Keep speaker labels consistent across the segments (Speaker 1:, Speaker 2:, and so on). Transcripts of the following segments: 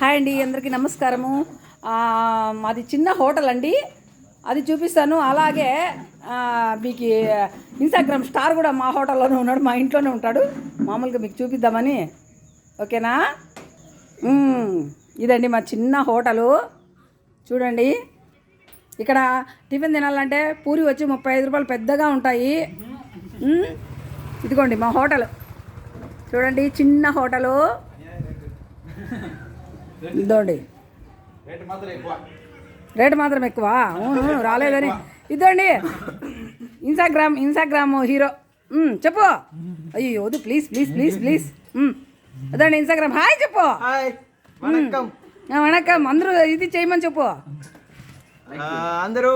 Speaker 1: Hi అండి అందరికీ నమస్కారము. అది మాది చిన్న హోటల్ అండి. అది చూపిస్తాను. అలాగే మీకు ఇన్స్టాగ్రామ్ స్టార్ కూడా మా హోటల్లోనే ఉన్నాడు మా ఇంట్లోనే ఉంటాడు. మామూలుగా మీకు చూపిద్దామని. ఓకేనా? ఇదండి మా చిన్న హోటలు. చూడండి. ఇక్కడ టిఫిన్ తినాలంటే పూరి వచ్చి ముప్పై ఐదు రూపాయలు పెద్దగా ఉంటాయి. ఇదిగోండి మా హోటల్. చూడండి చిన్న హోటలు. ఇదోండి
Speaker 2: రేట్ మాత్రం ఎక్కువ.
Speaker 1: అవును రాలేదని. ఇదోండి ఇన్స్టాగ్రామ్ ఇన్స్టాగ్రామ్ హీరో. చెప్పు. అయ్యో వద్దు ప్లీజ్ ప్లీజ్ ప్లీజ్ ప్లీజ్ అదండి ఇన్స్టాగ్రామ్. హాయ్ చెప్పు. వణకం. అందరూ ఇది చేయమని చెప్పు.
Speaker 2: అందరూ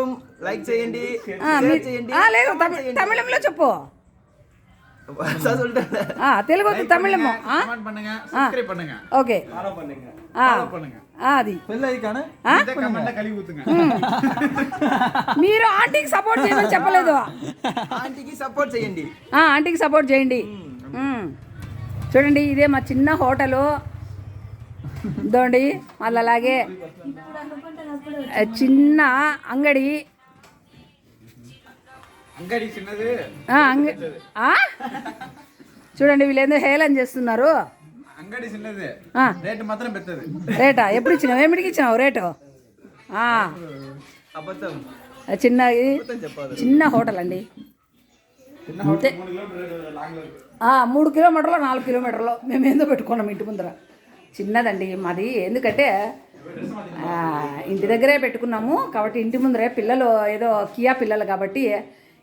Speaker 2: లైక్ చేయండి
Speaker 1: లేదు తమిళంలో చెప్పు. తెలుగు వద్దు తమిళము ఆ?
Speaker 3: கமெண்ட் பண்ணுங்க சப்ஸ்கிரைப் பண்ணுங்க
Speaker 1: ఓకే
Speaker 2: Follow பண்ணுங்க
Speaker 1: ఆ,
Speaker 3: ஃபாலோ பண்ணுங்க
Speaker 1: ఆ, అది
Speaker 2: பெல் ஐகான
Speaker 3: இந்த கமெண்ட்ல கழுவி ஊத்துங்க
Speaker 1: మీరు ఆంటీకి సపోర్ట్ చేయమని చెప్పలేదు
Speaker 2: ఆంటీకి సపోర్ట్ చేయండి
Speaker 1: ఆ, ఆంటీకి సపోర్ట్ చేయండి మ్మ్. చూడండి ఇదే మా చిన్న హోటలు ఇదోండి మళ్ళీ అలాగే ఆ, చిన్న అంగడి చూడండి వీళ్ళేందో హేళన చేస్తున్నారు.
Speaker 3: అంగడి చిన్నది. రేటు మాత్రం పెద్దది.
Speaker 1: రేటా? ఎప్పుడు ఇచ్చినావు? ఏమిటికి ఇచ్చినావు రేటు?
Speaker 2: చెప్పాలి.
Speaker 1: చిన్న హోటల్ అండి.
Speaker 3: చిన్న
Speaker 1: అంతే.
Speaker 3: మూడు
Speaker 1: కిలోమీటర్లు నాలుగు కిలోమీటర్లు. మేము ఏందో పెట్టుకున్నాం ఇంటి ముందర. చిన్నదండి మాది. ఎందుకంటే ఇంటి దగ్గరే పెట్టుకున్నాము. కాబట్టి ఇంటి ముందరే పిల్లలు ఏదో కియా పిల్లలు కాబట్టి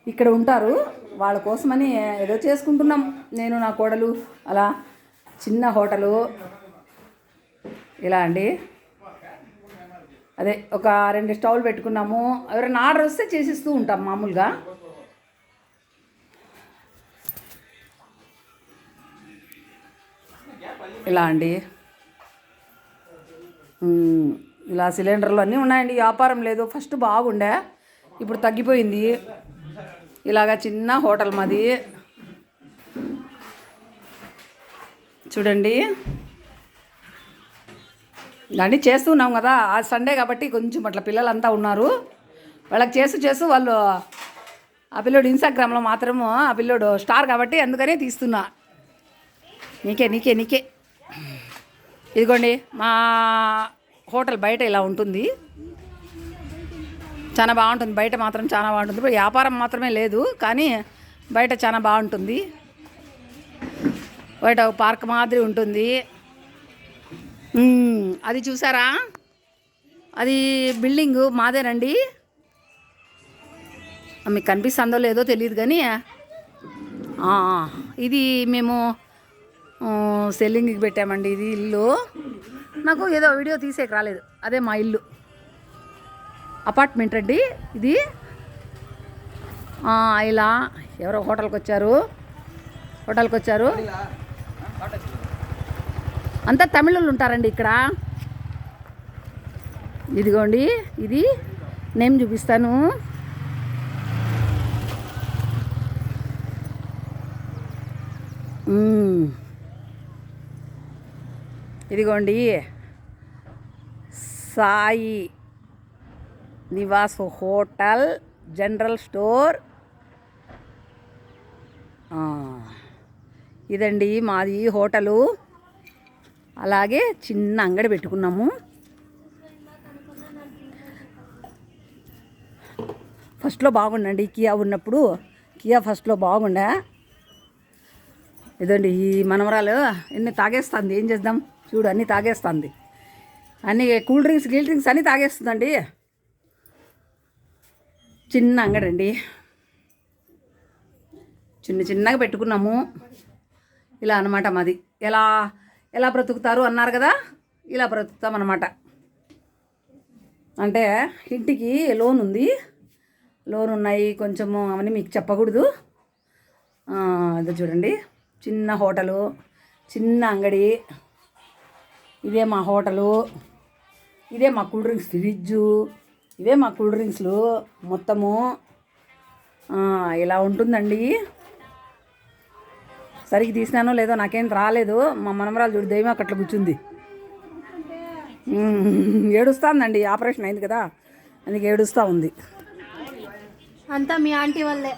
Speaker 1: ఇక్కడ ఉంటారు. వాళ్ళ కోసమని ఏదో చేసుకుంటున్నాం. నేను నా కోడలు అలా చిన్న హోటలు. ఇలా అండి. అదే ఒక రెండు స్టవ్లు పెట్టుకున్నాము. ఎవరైనా ఆర్డర్ వస్తే చేసిస్తూ ఉంటాం మామూలుగా. ఇలా అండి. ఇలా సిలిండర్లు అన్నీ ఉన్నాయండి. వ్యాపారం లేదు. ఫస్ట్ బాగుండే. ఇప్పుడు తగ్గిపోయింది. ఇలాగా చిన్న హోటల్ మాది. చూడండి. దాన్ని చేస్తున్నాం కదా ఆ సండే కాబట్టి కొంచెం అట్లా పిల్లలంతా ఉన్నారు. వాళ్ళకి చేస్తూ చేస్తూ వాళ్ళు ఆ పిల్లోడు ఇన్స్టాగ్రామ్లో మాత్రము ఆ పిల్లోడు స్టార్ కాబట్టి అందుకనే తీస్తున్నా. నీకే నీకే నీకే. ఇదిగోండి మా హోటల్ బయట ఇలా ఉంటుంది. చాలా బాగుంటుంది. బయట మాత్రం చాలా బాగుంటుంది. ఇప్పుడు వ్యాపారం మాత్రమే లేదు కానీ బయట చాలా బాగుంటుంది. బయట పార్క్ మాదిరి ఉంటుంది. అది చూసారా? అది బిల్డింగ్ మాదేనండి. మీకు కనిపిస్తుందో లేదో తెలియదు కానీ ఇది మేము సెల్లింగ్కి పెట్టామండి. ఇది ఇల్లు. నాకు ఏదో వీడియో తీసేకి రాలేదు. అదే మా ఇల్లు. అపార్ట్మెంట్ అండి ఇది ఇలా ఎవరో హోటల్కి వచ్చారు. హోటల్కి వచ్చారు. అంతా తమిళులు ఉంటారండి ఇక్కడ. ఇదిగోండి ఇది నేమ్ చూపిస్తాను. ఇదిగోండి Sai. Nivas hotel general store. ఇదండి మాది హోటలు. అలాగే చిన్న అంగడి పెట్టుకున్నాము. ఫస్ట్లో బాగుండండి కియా ఉన్నప్పుడు. కియా ఫస్ట్లో బాగుండే. ఇదండి ఈ మనవరాలు ఎన్ని తాగేస్తుంది. ఏం చేద్దాం? చూడు అన్నీ తాగేస్తుంది. అన్నీ కూల్ డ్రింక్స్ గీల్ డ్రింక్స్ అన్నీ తాగేస్తుందండి. చిన్న అంగడండి చిన్న చిన్నగా పెట్టుకున్నాము. ఇలా అన్నమాట మాది. ఎలా ఎలా బ్రతుకుతారు అన్నారు కదా? ఇలా బ్రతుకుతాం అన్నమాట అంటే ఇంటికి లోన్ ఉంది. లోన్ ఉన్నాయి కొంచెము అవన్నీ మీకు చెప్పకూడదు. ఆ, అదే చూడండి. చిన్న హోటలు చిన్న అంగడి. ఇదే మా హోటలు. ఇదే మా కూల్ డ్రింక్స్ ఫ్రిడ్జు. ఇవే మా కూల్ డ్రింక్స్లు. మొత్తము ఇలా ఉంటుందండి. సరిగ్గా తీసినానో లేదో నాకేం రాలేదు. మా మనమరాలు చూడు దైవం అట్లా కూర్చుంది. ఏడుస్తాందండి. ఆపరేషన్ అయింది కదా అందుకే ఏడుస్తూ ఉంది.
Speaker 4: అంతా మీ ఆంటీ వల్లే.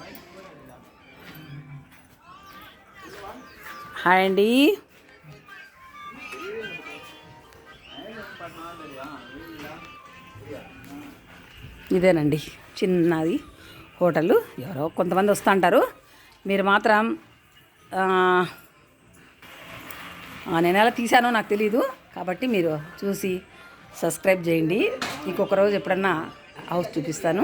Speaker 1: హాయ్ అండి. ఇదేనండి. చిన్నది హోటల్. ఎవరో కొంతమంది వస్తూ ఉంటారు మీరు మాత్రం నేను ఎలా తీసానో నాకు తెలీదు. కాబట్టి మీరు చూసి సబ్స్క్రైబ్ చేయండి. ఇంకొక రోజు ఎప్పుడన్నా హౌస్ చూపిస్తాను.